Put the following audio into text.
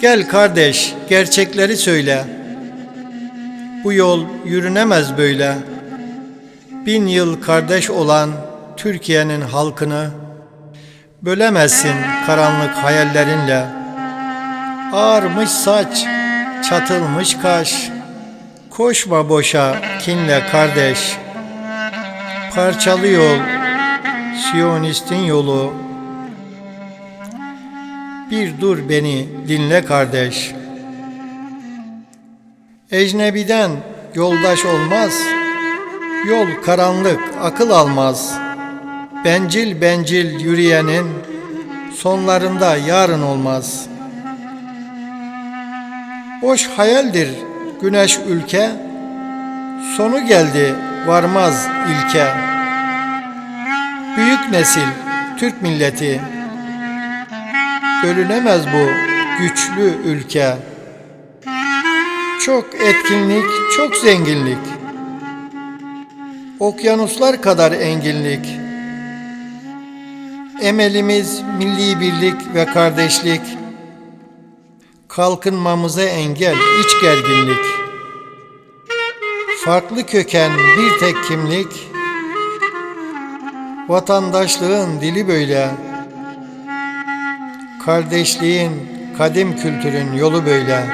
Gel kardeş, gerçekleri söyle. Bu yol yürünemez böyle. Bin yıl kardeş olan Türkiye'nin halkını bölemezsin karanlık hayallerinle. Ağarmış saç, çatılmış kaş. Koşma boşa kinle kardeş. Parçalı yol, Siyonistin yolu. Bir dur beni dinle kardeş. Ecnebiden yoldaş olmaz. Yol karanlık, akıl almaz. Bencil bencil yürüyenin sonlarında yarın olmaz. Boş hayaldir güneş ülke. Sonu geldi varmaz ilke. Büyük nesil Türk milleti bölünemez bu güçlü ülke. Çok etkinlik, çok zenginlik. Okyanuslar kadar enginlik. Emelimiz milli birlik ve kardeşlik. Kalkınmamıza engel iç gerginlik. Farklı köken bir tek kimlik. Vatandaşlığın dili böyle. Kardeşliğin, kadim kültürün yolu böyle.